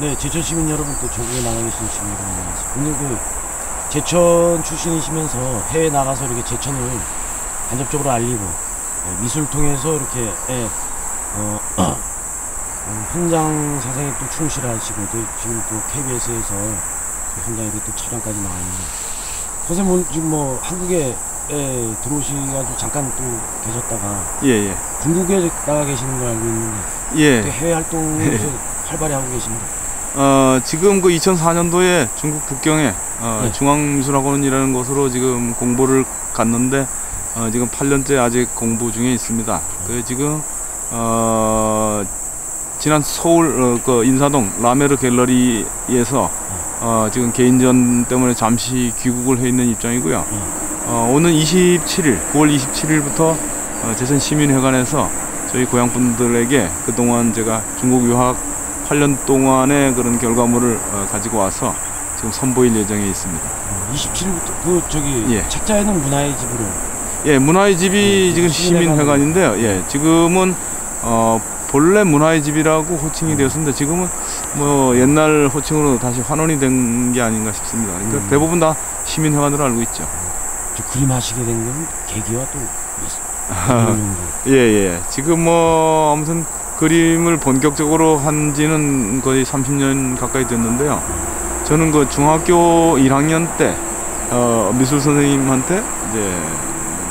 네, 제천 시민 여러분 또 전국에 나가 계신 시민 여러분 안녕하세요. 오늘 그 제천 출신이시면서 해외 나가서 이렇게 제천을 간접적으로 알리고 예, 미술 통해서 이렇게 예, 어, 어, 현장 사생에 또 충실하시고 또 지금 또 KBS에서 현장에 또 촬영까지 나와 있는 선생님 오늘 지금 뭐 한국에 예, 들어오셔가지고 잠깐 또 계셨다가 예, 예. 중국에 나가 계시는 걸 알고 있는데 또 예. 해외 활동을 좀 활발히 하고 계십니다. 어, 지금 그 2004년도에 중국 북경에 어, 네. 중앙미술학원이라는 곳으로 지금 공부를 갔는데 어, 지금 8년째 아직 공부 중에 있습니다. 그 지금 어, 지난 서울 어, 그 인사동 라메르 갤러리에서 어, 지금 개인전 때문에 잠시 귀국을 해 있는 입장이고요. 네. 어, 오는 27일, 9월 27일부터 어, 제천 시민회관에서 저희 고향 분들에게 그동안 제가 중국 유학 8년 동안의 그런 결과물을 어, 가지고 와서 지금 선보일 예정에 있습니다. 27일부터 그 저기 예. 책자에는 문화의 집으로 예, 문화의 집이 네, 지금 시민회관. 시민회관인데요. 예, 지금은 어, 본래 문화의 집이라고 호칭이 되었습니다. 지금은 뭐 옛날 호칭으로 다시 환원이 된 게 아닌가 싶습니다. 그러니까 음. 대부분 다 시민회관으로 알고 있죠. 저 그림 하시게 된 건 계기와 또. 예, 예. 지금 뭐 아무튼 그림을 본격적으로 한 지는 거의 30년 가까이 됐는데요. 저는 그 중학교 1학년 때 어, 미술 선생님한테 이제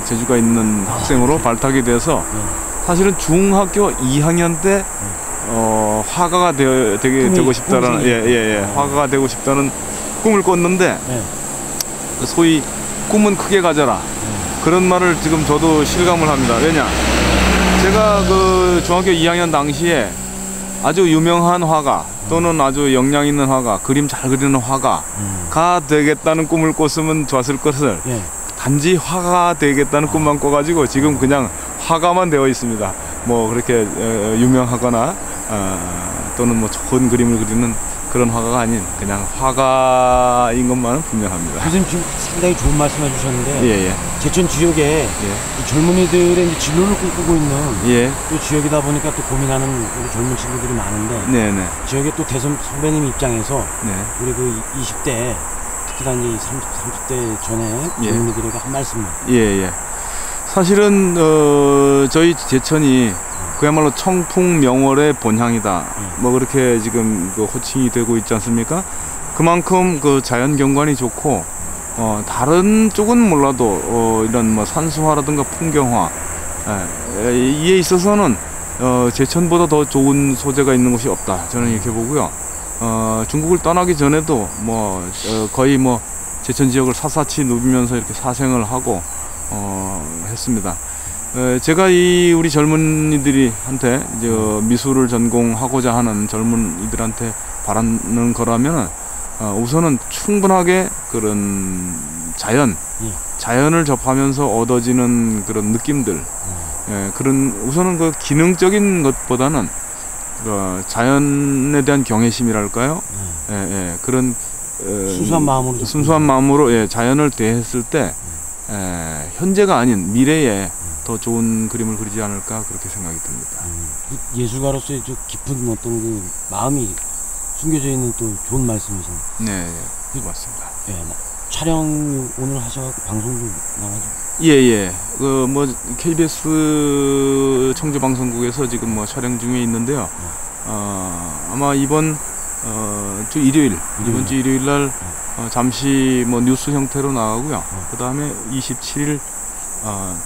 재주가 있는 아, 학생으로 발탁이 돼서 네. 사실은 중학교 2학년 때 어, 화가가 되어, 되게 되고 싶다라는 예, 예, 예. 어. 화가가 되고 싶다는 꿈을 꿨는데 네. 그 소위 꿈은 크게 가져라 그런 말을 지금 저도 실감을 합니다. 왜냐? 제가 그 중학교 2학년 당시에 아주 유명한 화가 또는 아주 역량 있는 화가, 그림 잘 그리는 화가가 음. 되겠다는 꿈을 꿨으면 좋았을 것을 예. 단지 화가 되겠다는 꿈만 꿔가지고 지금 그냥 화가만 되어 있습니다. 뭐 그렇게 어, 유명하거나 어, 또는 뭐 좋은 그림을 그리는 그런 화가가 아닌 그냥 화가인 것만은 분명합니다. 선생님 지금 상당히 좋은 말씀 해주셨는데 예, 예, 제천 지역에 이 젊은이들의 이제 진로를 꿈꾸고 있는 예, 예, 또 지역이다 보니까 또 고민하는 우리 젊은 친구들이 많은데 네, 네, 지역의 또 대선 선배님 입장에서 네. 우리 그 20대 특히나 이제 30, 30대 전에 예. 젊은이들에게 한 말씀만 예, 예. 사실은 어, 저희 제천이 그야말로 청풍명월의 본향이다. 뭐 그렇게 지금 그 호칭이 되고 있지 않습니까? 그만큼 그 자연 경관이 좋고 어, 다른 쪽은 몰라도 어, 이런 뭐 산수화라든가 풍경화 예, 에, 이에 있어서는 어, 제천보다 더 좋은 소재가 있는 곳이 없다. 저는 이렇게 보고요. 어, 중국을 떠나기 전에도 뭐 어, 거의 뭐 제천 지역을 샅샅이 누비면서 이렇게 사생을 하고 어, 했습니다. 에, 제가 이 우리 젊은이들이 한테 이제 어, 미술을 전공하고자 하는 젊은이들한테 바라는 거라면은 어, 우선은 충분하게 그런 자연, 예. 자연을 접하면서 얻어지는 그런 느낌들, 예, 그런 우선은 그 기능적인 것보다는 그 자연에 대한 경외심이랄까요? 예, 예, 그런 어, 순수한 마음으로 순수한 마음으로 예, 자연을 대했을 때 에, 현재가 아닌 미래에 더 좋은 그림을 그리지 않을까 그렇게 생각이 듭니다. 음, 그 예술가로서의 저 깊은 어떤 그 마음이 숨겨져 있는 또 좋은 말씀이신. 네, 예, 고맙습니다. 예, 나- 촬영 오늘 하셔갖고 방송도 나가죠. 예, 예. 그 뭐 KBS 청주 방송국에서 지금 뭐 촬영 중에 있는데요. 어, 아마 이번 어, 주 일요일, 이번 주 일요일 날 어, 잠시 뭐 뉴스 형태로 나가고요. 그 다음에 27일 어,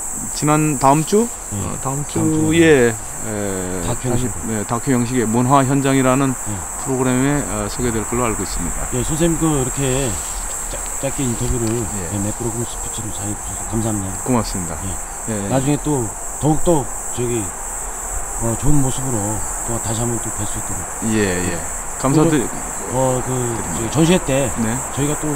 지난 다음 주 예. 어, 다음 주에 에, 다큐 다시, 형식. 네, 다큐 형식의 문화 현장이라는 예. 프로그램에 어, 소개될 걸로 알고 있습니다. 예, 선생님 그 이렇게 짧, 짧게 인터뷰를 예. 예. 매끄러운 스피치로 잘 해주셔서 감사합니다. 고맙습니다. 예, 예. 나중에 또 더욱 더 저기 어, 좋은 모습으로 또 다시 한번 또 뵐 수 있도록 예, 예. 감사드리. 어그 전시회 때 네. 저희가 또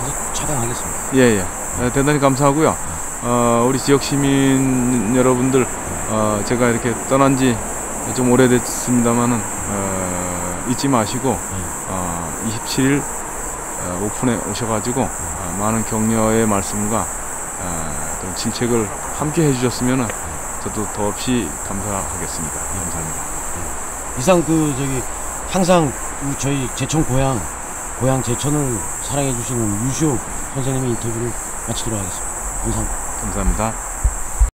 가서 촬영하겠습니다. 예, 예. 에, 대단히 감사하고요. 어, 우리 지역 시민 여러분들, 어, 제가 이렇게 떠난 지 좀 오래됐습니다만은, 어, 잊지 마시고, 어, 27일 어, 오픈에 오셔가지고, 어, 많은 격려의 말씀과, 어, 그런 질책을 함께 해주셨으면 저도 더없이 감사하겠습니다. 감사합니다. 이상 그 저기 항상 저희 제천 고향 고향 제천을 사랑해 주시는 유시옥 선생님의 인터뷰를 마치도록 하겠습니다. 감사합니다. 감사합니다.